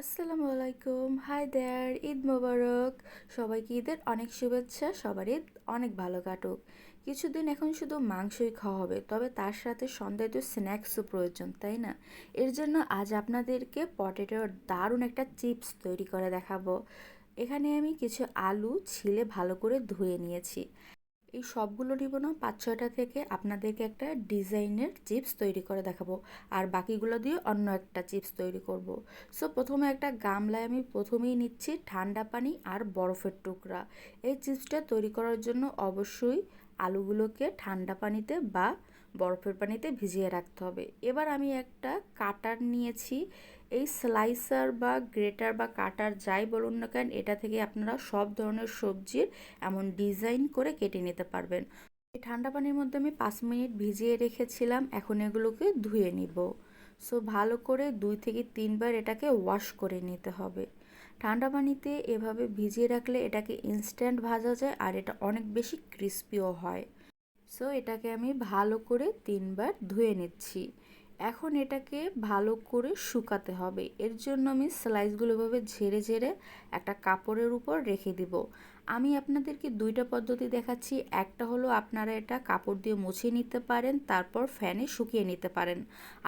আসসালামু আলাইকুম। Hi there Eid মোবারক। সবাইকে ঈদের অনেক শুভেচ্ছা, সবার ঈদ অনেক ভালো কাটুক। কিছুদিন এখন শুধু মাংসই খাওয়া হবে, তবে তার সাথে সন্ধ্যায় তো স্ন্যাক্সও প্রয়োজন, তাই না? এর জন্য আজ আপনাদেরকে পটেটোর দারুণ একটা চিপস তৈরি করে দেখাবো। এখানে আমি কিছু আলু ছিলে ভালো করে ধুয়ে নিয়েছি। এই সবগুলো নিব না, পাঁচ ছয়টা থেকে আপনাদেরকে একটা ডিজাইনের চিপস তৈরি করে দেখাবো আর বাকিগুলো দিয়ে অন্য একটা চিপস তৈরি করব। সো প্রথমে একটা গামলায় আমি প্রথমেই নিচ্ছি ঠান্ডা পানি আর বরফের টুকরা এই চিপসটা তৈরি করার জন্য অবশ্যই আলুগুলোকে ঠান্ডা পানিতে বা বরফের পানিতে ভিজিয়ে রাখতে হবে। এবার আমি একটা কাটার নিয়েছি। এই স্লাইসার বা গ্রেটার বা কাটার যাই বলুন না কেন, এটা থেকে আপনারা সব ধরনের সবজির এমন ডিজাইন করে কেটে নিতে পারবেন। এই ঠান্ডা পানির মধ্যে আমি পাঁচ মিনিট ভিজিয়ে রেখেছিলাম, এখন এগুলোকে ধুয়ে নিব। সো ভালো করে দুই থেকে তিনবার এটাকে ওয়াশ করে নিতে হবে। ঠান্ডা পানিতে এভাবে ভিজিয়ে রাখলে এটাকে ইনস্ট্যান্ট ভাজা যায় আর এটা অনেক বেশি ক্রিস্পিও হয়। সো এটাকে আমি ভালো করে তিনবার ধুয়ে নিচ্ছি। এখন এটাকে ভালো করে শুকাতে হবে। এর জন্য আমি স্লাইসগুলো এভাবে ঝেড়ে ঝেড়ে একটা কাপড়ের উপর রেখে দিব। আমি আপনাদেরকে দুইটা পদ্ধতি দেখাচ্ছি। একটা হলো আপনারা এটা কাপড় দিয়ে মুছিয়ে নিতে পারেন, তারপর ফ্যানে শুকিয়ে নিতে পারেন।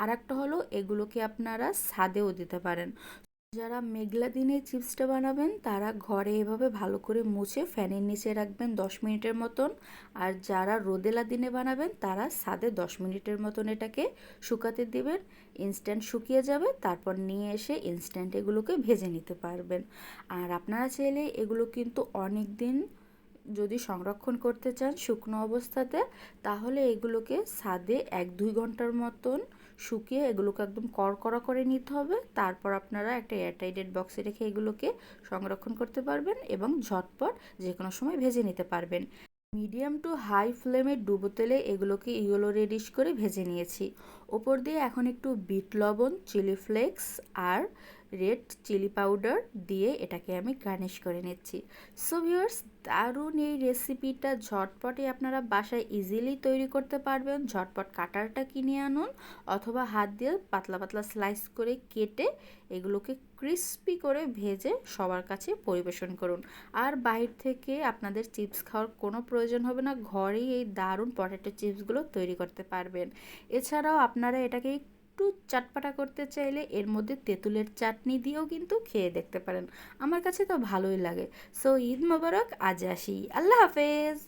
আর একটা হলো এগুলোকে আপনারা ছাদেও দিতে পারেন। যারা মেঘলা দিনে চিপসটা বানাবেন, তারা ঘরে এভাবে ভালো করে মুছে ফ্যানের নিচে রাখবেন দশ মিনিটের মতন। আর যারা রোদেলা দিনে বানাবেন, তারা সাদে দশ মিনিটের মতন এটাকে শুকাতে দিবেন। ইনস্ট্যান্ট শুকিয়ে যাবে, তারপর নিয়ে এসে ইনস্ট্যান্ট এগুলোকে ভেজে নিতে পারবেন। আর আপনারা চাইলে এগুলো কিন্তু অনেক দিন যদি সংরক্ষণ করতে চান শুকনো অবস্থাতে, তাহলে এগুলোকে সাদে এক দুই ঘণ্টার মতন শুকিয়ে এগুলোকে একদম করকড়া করে নিতে হবে। তারপর আপনারা একটা এয়ারটাইটেড বক্সে রেখে এগুলোকে সংরক্ষণ করতে পারবেন এবং ঝটপট যে কোনো সময় ভেজে নিতে পারবেন। মিডিয়াম টু হাই ফ্লেমে ডুবো তেলে এগুলোকে ইয়েলো রেডিশ করে ভেজে নিয়েছি। ওপর দিয়ে এখন একটু বিট লবণ, চিলি ফ্লেক্স আর রেড চিলি পাউডার দিয়ে এটাকে আমি গার্নিশ করে নিচ্ছি। সো ভিউয়ার্স, দারুণ এই রেসিপিটা। ঝটপটে আপনারা বাসায় ইজিলি তৈরি করতে পারবেন। ঝটপট কাটারটা কিনে আনুন অথবা হাত দিয়ে পাতলা পাতলা স্লাইস করে কেটে এগুলোকে ক্রিস্পি করে ভেজে সবার কাছে পরিবেশন করুন। আর বাইর থেকে আপনাদের চিপস খাওয়ার কোনো প্রয়োজন হবে না। ঘরেই এই দারুণ পটেটো চিপসগুলো তৈরি করতে পারবেন। এছাড়াও আপনারা এটাকে একটু চাটপাটা করতে চাইলে এর মধ্যে তেঁতুলের চাটনি দিয়েও কিন্তু খেয়ে দেখতে পারেন। আমার কাছে তো ভালোই লাগে। সো ঈদ মোবারক, আজ আসি। আল্লাহ হাফেজ!